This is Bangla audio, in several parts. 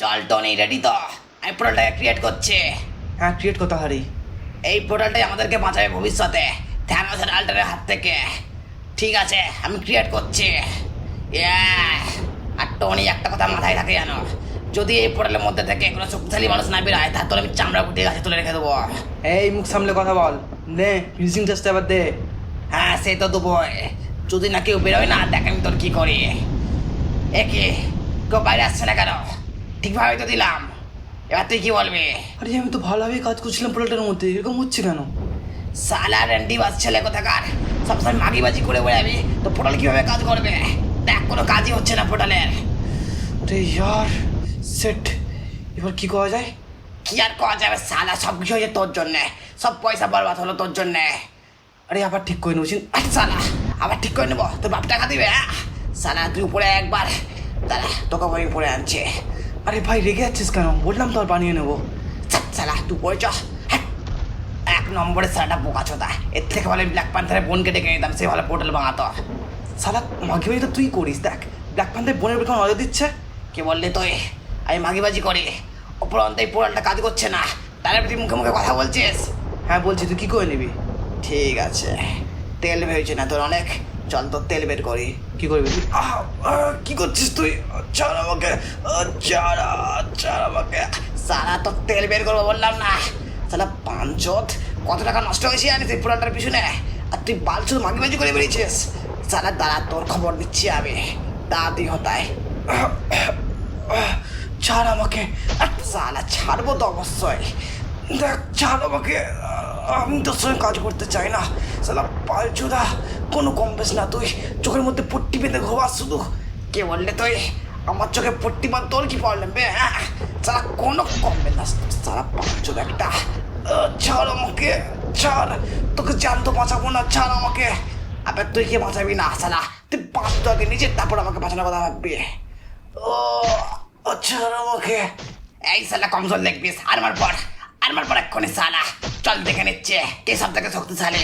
চল টনি রেডি তো? আমি পোর্টালটাকে ক্রিয়েট করছি। হ্যাঁ ক্রিয়েট কথা হারি এই পোর্টালটাই আমাদেরকে বাঁচাবে ভবিষ্যতে। থ্যানোসের আল্টারের হাত থেকে। ঠিক আছে আমি ক্রিয়েট করছি! আর টনি একটা কথা মাথায় থাকে জানো? যদি এই পোর্টালের মধ্যে থেকে কোনো শক্তিশালী মানুষ না বেরোয় তাহলে আমি চামড়া গুটিয়ে গাছে তুলে রেখে দেবো। এই মুখ সামলে কথা বল। নে ফিনিশিং টেস্ট এবার দে। হ্যাঁ সে তো দেবোই। যদি না কেউ বেরোয় না দেখ আমি তোর কি করি। একে কেউ বাইরে আসছে না কেন? ঠিকভাবে তো দিলাম। এবার তুই কি বলবি? আরে আমি তো ভালোভাবেই কাজ করছিলাম পোর্টালটার মধ্যে। এরকম হচ্ছে কেন? সালা র্যান্ডি বাস ছেলে কোথাকার? সবসময় মাগিবাজি করে বলে বেড়াবি তো পোর্টাল কীভাবে কাজ করবে? দেখ কোনো কাজই হচ্ছে না পোর্টালের আরে ইয়ার সেট। এবার কি করা যায়? কি আর করা যাবে? সালা সব কিছু হয়েছে তোর জন্যে। সব পয়সা বরবাদ হলো তোর জন্যে। আরে আবার ঠিক করে নেব সালা আবার ঠিক করে নেব? তোর বাপ টাকা দিবে? সালা তুই উপরে একবার দাঁড়া তোকে আমি উপরে আনছে। আরে ভাই রেগে যাচ্ছিস কেন? বললাম তো আর বানিয়ে নেব। চাপ সালা তুই পড়ে চ। হ্যাঁ। এক নম্বরে সালাটা বোকা চোদা এর থেকে ভালো ব্ল্যাক প্যান্থারের বোনকে ডেকে নিতাম সে ভালো পোর্টাল বানাতো সালা মাঘি বাজি তো তুই করিস দেখ। ব্ল্যাক প্যান্থের বোনের উপর কেমন নজর দিচ্ছে? কে বললি তুই আমি মাগিবাজি করি। উপরন্ত এই পোর্টালটা কাজ করছে না। তার প্রতি মুখে মুখে কথা বলছিস? হ্যাঁ বলছি তুই কি করে নিবি? ঠিক আছে। তেল ভেবেছি না তোর অনেক। চল তোর তেল বের করি। কি করবি? কি করছিস তুই? ছাড় আমাকে। ছাড় আহ, আমাকে। সারা তোর তেল বের করব বললাম না। সালা পাঞ্চত কত টাকা নষ্ট হয়েছে জানিস এই পুরানটার পিছনে? আর তুই বালছু মাগিবাজি করে বেরিয়েছিস? সালা দাঁড়া তোর খবর দিচ্ছি আমি। দাদি হতায়। ছাড় আমাকে। সালা ছাড়বো তো অবশ্যই। দেখ ছাড় আমাকে। আমি তোর সঙ্গে কাজ করতে চাই না। সালা পালচুদা, কোনো কম বেশ না তুই। চোখের মধ্যে পট্টি বেঁধে ঘোবাস শুধু। কে বললে তুই? আমার চোখে পট্টি বান তোর কি প্রবলেম বে? হ্যাঁ? সারা কোনো কমবে না। সারা পাঁচজন একটা। ছাড় আমাকে, ছাড়। তোকে জানতো বাঁচাবো না, ছাড় আমাকে। আবার তুই কে বাঁচাবি না, সালা? তুই বাঁচতো আগে নিজে, তারপর আমাকে বাঁচানোর কথা ভাববি। ও ছাড় আমাকে। এই সালা কমজোর দেখবিস আর মার পর। আর মার পর এক্ষুনি সালা। চল দেখে নিচ্ছে, কে সব থেকে শক্তিশালী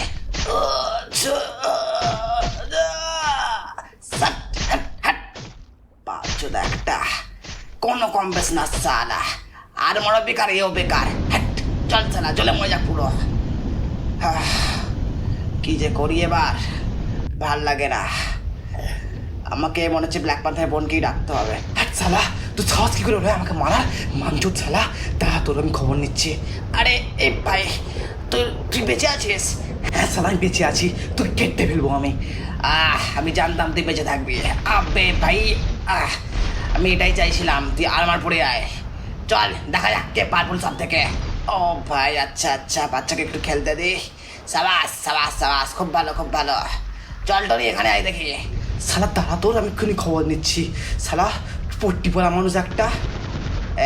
একটা। কোনো কম বেশ না সালা। আর মরো বেকার, এও বেকার। চল সালা চলে মজা পুরো। কি যে করি এবার? ভালো লাগে না। আমাকে মনে হচ্ছে ব্ল্যাক পান্থার বোনকেই ডাকতে হবে। সালা। তুই সাহস কি করে হলো? আমাকে মারার? মানচুত সালা তা, তোর আমি খবর নিচ্ছি। আরে এই ভাই তুই তুই বেঁচে আছিস? হ্যাঁ সালা আমি বেঁচে আছি। তুই কেটে ফেলব আমি। আহ, আমি জানতাম তুই বেঁচে থাকবি। আবে ভাই, আহ, আমি এটাই চাইছিলাম, তুই আলমার পড়ে আয়। চল, দেখা যাক কে পারপুল সব থেকে ও ভাই আচ্ছা আচ্ছা বাচ্চাকে একটু খেলতে দি। সাবাস সাবাস সাবাস, খুব ভালো খুব ভালো। চল টনি, এখানে আয় দেখি। সালা দাঁড়া তোর, আমি এক্ষুনি খবর নিচ্ছি। সালা পট্টি পরা মানুষ একটা।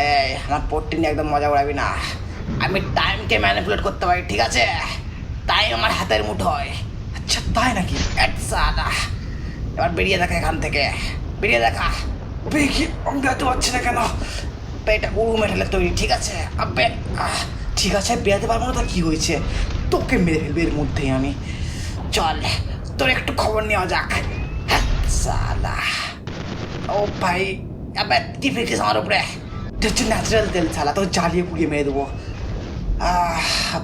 এই, আমার পট্টি নিয়ে একদম মজা উড়াবি না। আমি টাইমকে ম্যানিপুলেট করতে পারি, ঠিক আছে? টাইম আমার হাতের মুঠোয় আচ্ছা তাই নাকি? এট সালা এবার বেরিয়ে দেখা এখান থেকে। বেরিয়ে দেখা। দেখি আমি বেরোতে পারছি না কেন? পেটে উড়ু মেটালে তৈরি, ঠিক আছে? আবে ঠিক আছে, বেরোতে পারব না তা কি হয়েছে? তোকে মেরে ফেলবে এর মধ্যেই আমি। চল, তোর একটু খবর নেওয়া যাক। সালা ও ভাই কি ফিরছিস আমার উপরে? হচ্ছে ন্যাচারাল তেল ছালা, তোকে জ্বালিয়ে পুড়িয়ে মেরে দেবো।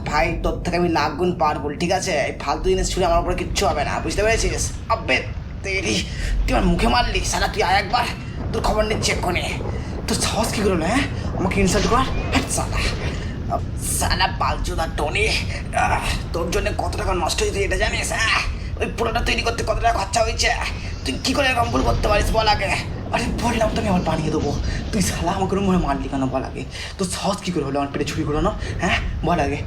ভাই, তোর থেকে আমি লাখ গুণ পাওয়ারফুল ঠিক আছে? ফালতু জিনিস ছুড়ে আমার উপরে কিচ্ছু হবে না, বুঝতে পেরেছিস? আবে, তেরি, তুই আমার মুখে মারলি? সালা তুই আয় একবার, তোর খবর নিচ্ছি এক্ষুনি। তোর সাহস কি করল হ্যাঁ? আমাকে ইনসাল্ট কর হ্যাট সালা সালা পালচুদা টনি। তোর জন্য কত টাকা নষ্ট হয়েছে এটা জানিস হ্যাঁ? ওই পুরোটা তৈরি করতে কত টাকা খরচা হয়েছে? তুই কি করে এরকম ভুল করতে পারিস বল আগে? আরে বললাম তো আমি আমার বানিয়ে দেবো। তুই সালা আমাকে মনে মারলি কেন বল আগে। তোর সাহস কী করে হলো? আমার পেটে ছুরি ঘোরানো হ্যাঁ? বল আগে।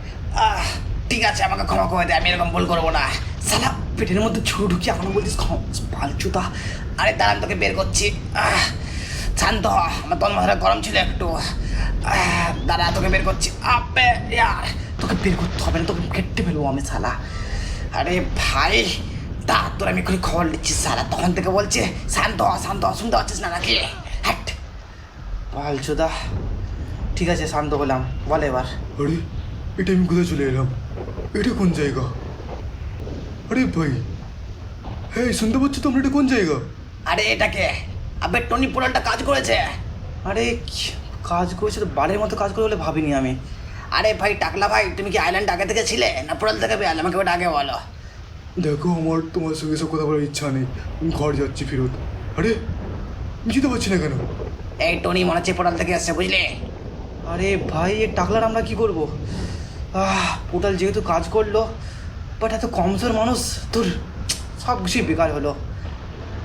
আহ, ঠিক আছে আমাকে ক্ষমা করে দে আমি এরকম ভুল করব না। সালা পেটের মধ্যে ছুরি ঢুকিয়ে এখনও বলছিস পালচুতা আরে দাঁড়ান তোকে বের করছি। আহ, শান্ত হ আমার তোর মাথাটা গরম ছিল একটু। দাঁড়া তোকে বের করছি। আবে ইয়ার তোকে বের করতে হবে না তোকে কেটে ফেলব আমি সালা আরে ভাই তা তোর আমি এক্ষুনি খবর নিচ্ছি সালা। তখন থেকে বলছে শান্ত শান্ত শুনতে পাচ্ছিস না নাকি? হ্যাট পালচুদা ঠিক আছে শান্ত হলাম। বল এবার। আরে এটা আমি কোথায় চলে এলাম? এটা কোন জায়গা? আরে ভাই হ্যাঁ শুনতে পাচ্ছ তোমরা এটা কোন জায়গা? আরে এটাকে আবে টনি পোড়ালটা কাজ করেছে। আরে কাজ করেছে? তো বাড়ির মতো কাজ করে বলে ভাবিনি আমি। আরে ভাই টাকলা ভাই তুমি কি আইল্যান্ড আগে থেকে ছিলে না পোড়াল থেকে বেয়াল আমাকে ওটা আগে বলো। দেখো আমার তোমার সঙ্গে সব কথা বলার ইচ্ছা নেই। আমি ঘর যাচ্ছি ফেরত। আরে আমি যেতে পারছি না কেন? এই টনি মনে হচ্ছে পোড়াল থেকে আসছে বুঝলে? আরে ভাই এ টাকলার আমরা কি করব? আহ পোর্টাল যেহেতু কাজ করল বাট এত কমজোর মানুষ তোর সব কিছুই বেকার হলো।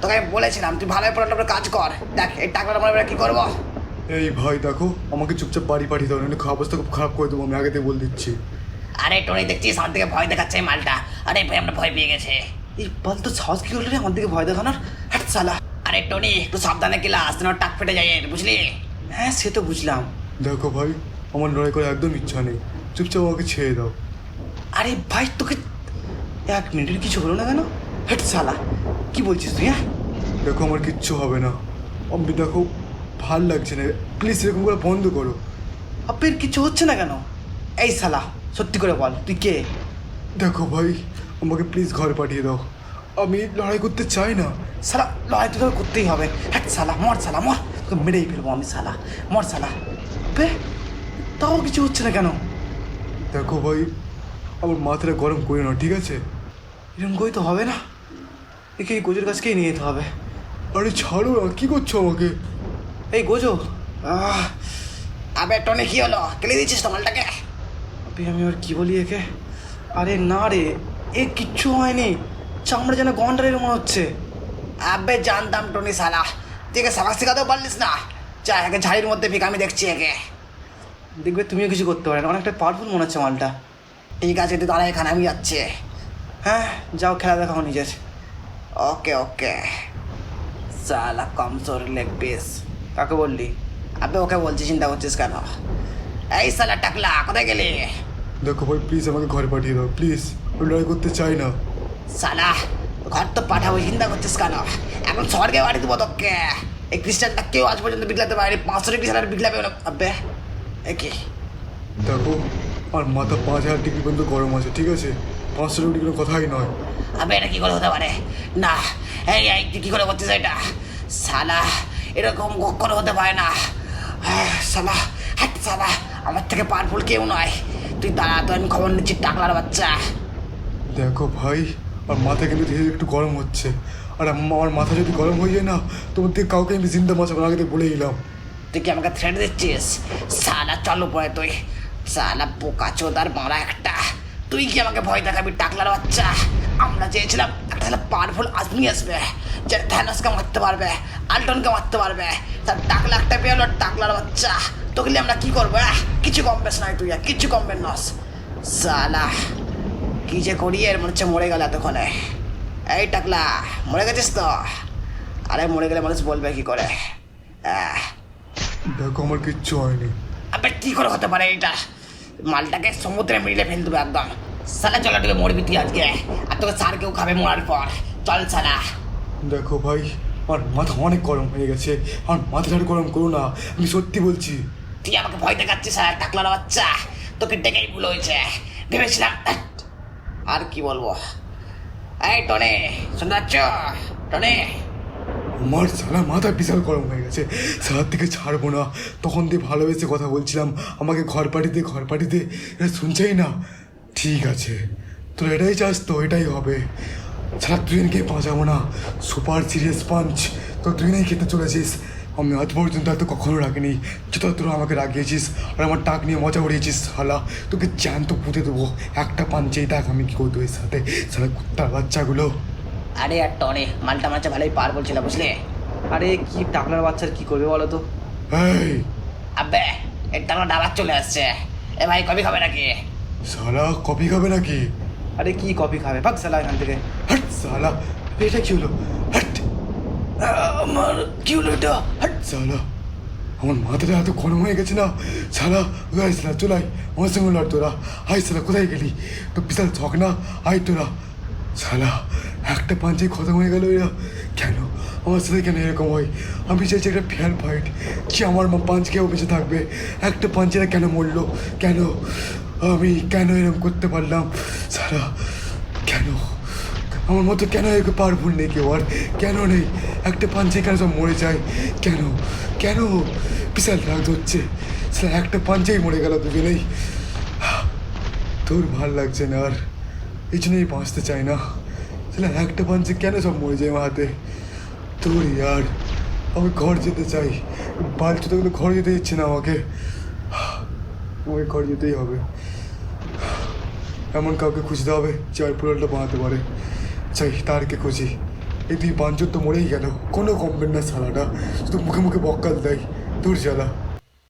তোকে আমি বলেছিলাম তুই ভালো পোড়াল উপরে কাজ কর। দেখ এই টাকলার আমরা এবার কি করব? এই ভাই দেখো আমাকে চুপচাপ বাড়ি পাঠিয়ে দাও নাহলে খাওয়া অবস্থা খুব খারাপ করে দেবো আমি আগে থেকে বলে দিচ্ছি। আরে টনি দেখছিস? আমার থেকে ভয় দেখাচ্ছে মালটা। আরে ভাই আমরা ভয় পেয়ে গেছে। এই বল তো সাহস কি হলো রে? আমার দিকে ভয় দেখানোর? হ্যাট সালা আরে টনি একটু সাবধানে কিলা আসতে না টাক ফেটে যায় এর, বুঝলি? হ্যাঁ সে তো বুঝলাম। দেখো ভাই আমার লড়াই করে একদম ইচ্ছা নেই। চুপচাপ আমাকে ছেড়ে দাও। আরে ভাই তোকে এক মিনিটের কিছু হলো না কেন? হ্যাট সালা কি বলছিস তুই হ্যাঁ? দেখো আমার কিচ্ছু হবে না। আমি দেখো ভালো লাগছে না। প্লিজ এরকম করে বন্ধ করো। আপের কিছু হচ্ছে না কেন? এই সালা সত্যি করে বল তুই কে? দেখো ভাই আমাকে প্লিজ ঘরে পাঠিয়ে দাও। আমি লড়াই করতে চাই না। সালা লড়াই তো তোকে করতেই হবে। হ্যাঁ সালা মর সালা মর। তোকে মেরেই ফেলব আমি সালা মর সালা বে তাও কিছু হচ্ছে না কেন? দেখো ভাই আমার মাথাটা গরম করে না ঠিক আছে? এরকম করে তো হবে না। একে এই গোজোর কাছকেই নিয়ে যেতে হবে। আরে ছাড়ো না কী করছ আমাকে? এই গোজো। আবে টনি কি হলো? কেলে দিচ্ছিস তো মালটাকে? আবে আমি আর কি বলি একে? আরে না রে এ কিচ্ছু হয়নি। চামড়া যেন গন্ডারের মনে হচ্ছে। আবে জানতাম টনি সালা তুই সাবাস শিখাতেও পারলিস না? যা একে ঝাড়ির মধ্যে ফিক আমি দেখছি একে। দেখবে তুমিও কিছু করতে পারে না অনেকটা পাওয়ারফুল মনে হচ্ছে মালটা। ঠিক আছে তুই দাঁড়া এখানে আমি যাচ্ছি। হ্যাঁ যাও খেলা দেখাও নিজের। ওকে ওকে। সালা কমজোর লেগ পিস কাকে বললি? আবে ওকে বলছি চিন্তা করছিস কেন? এই সালা টাকলা কোথায় গেলি? দেখো ভাই প্লিজ আমাকে ঘরে পাঠিয়ে দাও প্লিজ আমি লড়াই করতে চাই না। সালা ঘর তো পাঠাবো চিন্তা করছিস কেন? এখন স্বর্গে বাড়ি দেবো তোকে। এই খ্রিস্টানটা কেউ আজ পর্যন্ত বিগলাতে পারেনি পাঁচশো ডিগ্রি স্যালারি বিগলাবে না। আবে এ কি? দেখো আমার মাথা পাঁচ হাজার ডিগ্রি পর্যন্ত গরম আছে ঠিক আছে? পাঁচশো ডিগ্রি কোনো কথাই নয়। আবে এটা কী করে হতে পারে? না এই এই কি করে করছিস এটা? সালা এরকম কখনো হতে পারে না। সালা হাট সালা। আমার থেকে পারফুল কেউ নয়। তুই দাঁড়া তো আমি খবর নিচ্ছি টাকলার বাচ্চা। দেখো ভাই আর মাথা কিন্তু ধীরে একটু গরম হচ্ছে। আর আম- আমার মাথা যদি গরম হয়ে যায় না তোমার থেকে কাউকে আমি জিন্দা মাছ আগে থেকে বলে দিলাম। তুই কি আমাকে থ্রেট দিচ্ছিস? সালা চলো পরে তুই। সালা পোকা চোদার মারা একটা। তুই কি আমাকে ভয় দেখাবি টাকলার বাচ্চা? আমরা চেয়েছিলাম একটা তাহলে পাওয়ারফুল আদমি আসবে যে থ্যানসকে মারতে পারবে আল্টনকে মারতে পারবে। তার টাকলা একটা পেয়ে হলো টাকলার বাচ্চা। তোকে নিয়ে আমরা কি করব আহ? কিছু কম বেশ নাই তুই কিছু কম বেশ নস। সালা কি যে করি এর মনে হচ্ছে মরে গেল এতক্ষণে। এই টাকলা মরে গেছিস তো? আরে মরে গেলে মানুষ বলবে কি করে? দেখো আমার কিচ্ছু হয়নি। আবে কি করে হতে পারে এটা মালটাকে সমুদ্রে মিলে ফেল দেবে একদম। সালা চলো তুই মরবি তুই আজকে। আর তোকে সার কেউ খাবে মরার পর। চল সালা দেখো ভাই আমার মাথা অনেক গরম হয়ে গেছে। আমার মাথাটা গরম করো না আমি সত্যি বলছি। তুই আমাকে ভয় দেখাচ্ছিস আর টাকলার বাচ্চা। তোকে ডেকেই ভুল হয়েছে। ভেবেছিলাম আর কি বলব? এই টনে শুনতে পাচ্ছ? টনে আমার সারা মাথা বিশাল গরম হয়ে গেছে। সারার থেকে ছাড়বো না। তখন দিয়ে ভালোবেসে কথা বলছিলাম, আমাকে ঘর পাঠিয়ে দে, ঘর পাঠিয়ে দে। এটা শুনছেই না। ঠিক আছে। তোর এটাই চাস তো, এটাই হবে। সারা ট্রেনকে বাঁচাবো না। Super serious punch. তো তুই নাই খেতে চলেছিস। আমি আজ পর্যন্ত এত কখনো রাখিনি যত তোরা আমাকে রাগিয়েছিস আর আমার টাক নিয়ে মজা উড়িয়েছিস শালা তোকে জ্যান্ত পুঁতে দেবো। একটা পাঞ্চেই দেখ আমি কি করব এর সাথে। সারা কুত্তার বাচ্চাগুলো। আরে আর টনে মালটা মালটা ভালোই পার বলছিল বুঝলে? আরে কি টাকলার বাচ্চার কি করবে বলো তো? এই আবে এটা আমার ডাবার চলে আসছে। এ ভাই কবি খাবে নাকি? সালা কপি খাবে নাকি? আরে কি কফি খাবে? ভাগ সালা এখান থেকে। হাট সালা এটা কি হলো? হাট! আমার কি হলো এটা? হাট সালা আমার মাথাটা এত গরম হয়ে গেছে না? সালা গাই সালা চলাই আমার সঙ্গে লড় তোরা। আই সালা কোথায় গেলি? তো বিশাল ছক না আই তোরা। সালা একটা পাঞ্চে খতম হয়ে গেল এরা। কেন? আমার সাথে কেন এরকম হয়? আমি চাইছি একটা ফেয়ার ফাইট যে আমার মা পাঞ্চ কেউ বেঁচে থাকবে। একটা পাঞ্চেরা কেন মরলো? কেন? আমি কেন এরকম করতে পারলাম? সারা, কেন? আমার মতো কেন একে পাওয়ারফুল নেই কেউ? আর কেন নেই? একটা পাঞ্চে কেন সব মরে যায়? কেন? কেন? বিশাল রাগ ধরছে। সেটা একটা পাঞ্চেই মরে গেল দুজনেই। তোর ভালো লাগছে না আর। এই জন্যই বাঁচতে চাই না। সেটা একটা পাঞ্চে কেন সব মরে যায় আমার হাতে? তোর ইয়ার, আমি ঘর যেতে চাই। বালচুতে কিন্তু ঘর যেতে দিচ্ছে না আমাকে। আমাকে ঘর যেতেই হবে। এমন কাউকে খুঁজতে হবে যে আর পোলালটা বানাতে পারে। চাই তারকে খুঁজি। এই দুই পাঞ্চর তো মরেই গেল। কোনো কমপ্লেন না সালাটা শুধু মুখে মুখে বক্কাল দেয়। দূর জ্বালা।